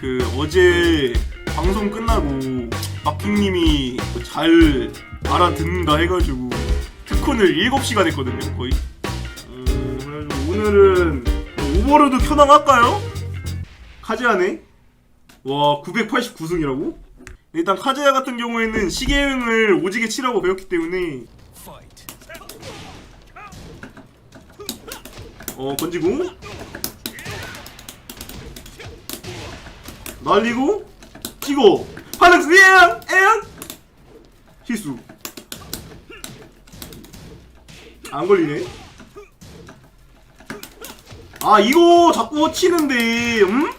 그 어제 방송 끝나고 마킹님이 잘 알아듣는다 해가지고 특훈을 7시간 했거든요 거의 음, 오늘은 오버로드 켜낭할까요? 카즈야네 와 989승이라고? 일단 카즈야 같은 경우에는 시계응을 오지게 치라고 배웠기 때문에 어 던지고 날리고 찍어. 하늘스 에앙 에앙 희수. 안 걸리네. 아 이거 자꾸 치는데 음?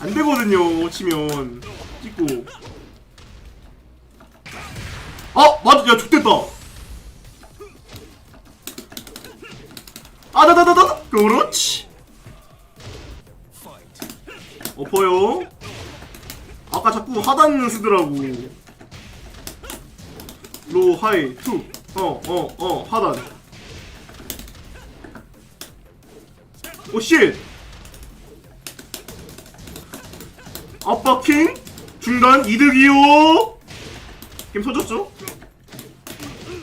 안 되거든요 치면. 찍고. 아 맞아 야좋 자꾸 하단 쓰더라고. 로 하이 투 어 어 어 하단. 오쉣! 압박킹? 중단 이득이요? 게임 터졌죠?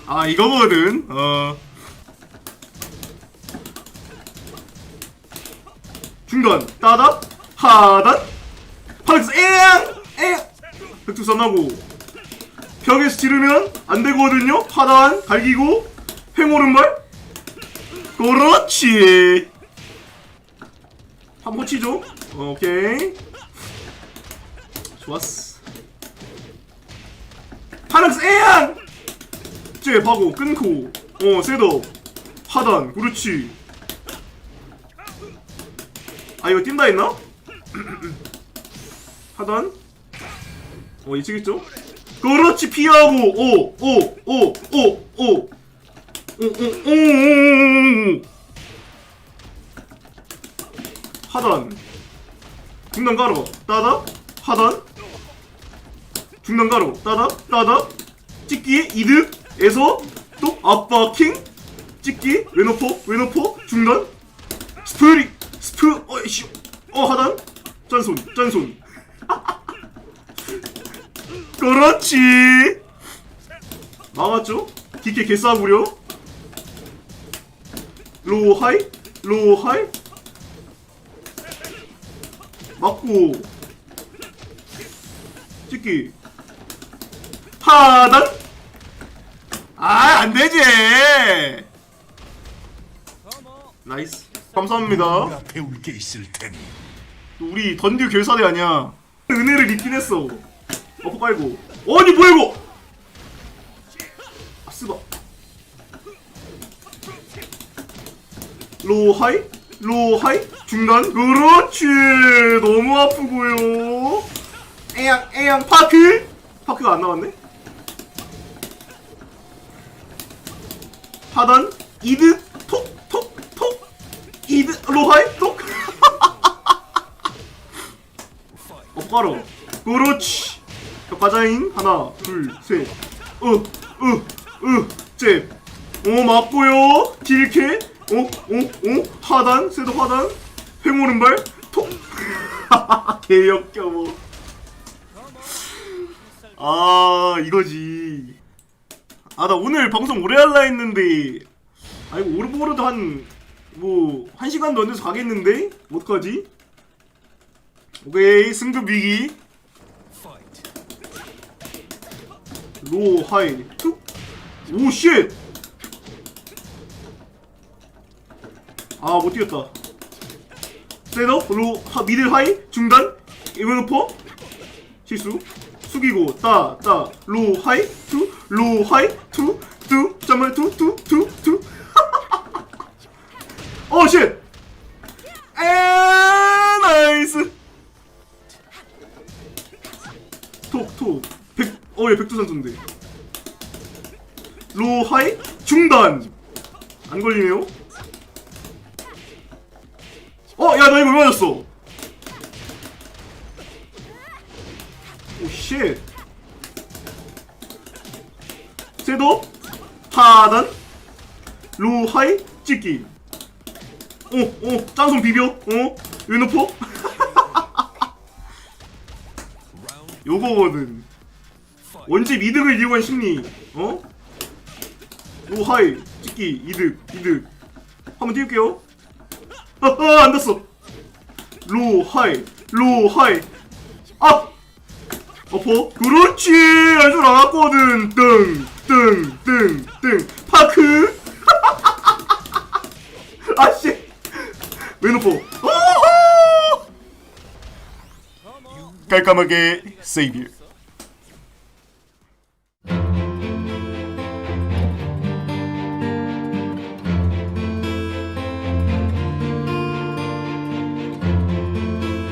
아 이거거든 어. 중단 따닥 하단 팔렉스 에앙 에앙 백투 선하고. 벽에서 지르면 안 되거든요? 하단 갈기고 횡오른발 그렇지. 한 번 치죠? 오케이. 좋았어. 에앙 쟤 바고 끊고. 어 셋업 하단 그렇지. 아 이거 뛴다 했나? 하단 어 이치겠죠? 그렇지 피하고. 오 오 오 오 오. 오오오오오오 하단. 중단 가로. 따다. 하단. 중단 가로. 따다. 따다. 찍기의 이득에서 또 압박킹. 찍기 외노포 외노포. 중단. 스프리 스프 어이씨. 어 하단. 짠손 짠손. 그렇지. 막았죠? 기계 개싸구려? 로우 하이? 로우 하이? 맞고. 찍기. 하단? 아 안되지. 나이스. 감사합니다. 배울 게 있을 테니. 우리 던듀 결사대 아니야. 은혜를 입긴 했어 어퍼 깔고. 아니 뭐야 이거? 아 쓰바. 로우 하이? 로우 하이? 중간? 그렇지! 너무 아프고요. 에양 에양 파크 파크가 안 나왔네? 하단? 이드? 톡톡톡. 이드? 로하이? 톡. 엇가로 그렇지. 자, 과자인 하나 둘셋으으으잽어 맞고요. 딜캐 어어어 하단 셋업 하단. 횡오른발 톡. 개역겨워 아 이거지. 아 나 오늘 방송 오래 할라 했는데. 아 이거 오르보르도 한뭐 한 시간도 안 돼서 가겠는데? 어떡하지? 오케이 승급 위기 로 하이. 툭오쉣! 아 못 뛰었다. 셋업 로 하, 미들 하이 중단 이브노퍼 실수 숙이고 따 따로 하이 투로 하이 투투 잠만 투투 투 투. 어 쉣 어예 백두산 선대. 로 하이? 중단! 안 걸리네요? 어야 나 이거 왜 맞았어? 오쉣. 셋업. 하단. 로 하이? 찍기. 어어 짱손 비벼. 어? 왼오퍼 요거거든 원집 이득을 이용한 심리 어? 오 하이 찍기 이득 이득. 한번 띄울게요. 아 아 안 됐어. 로 하이 로 하이. 아! 어퍼? 그렇지! 할줄 알았거든. 뜬뜬뜬뜬 파크! 아씨. 오호! 깔끔하게 세이브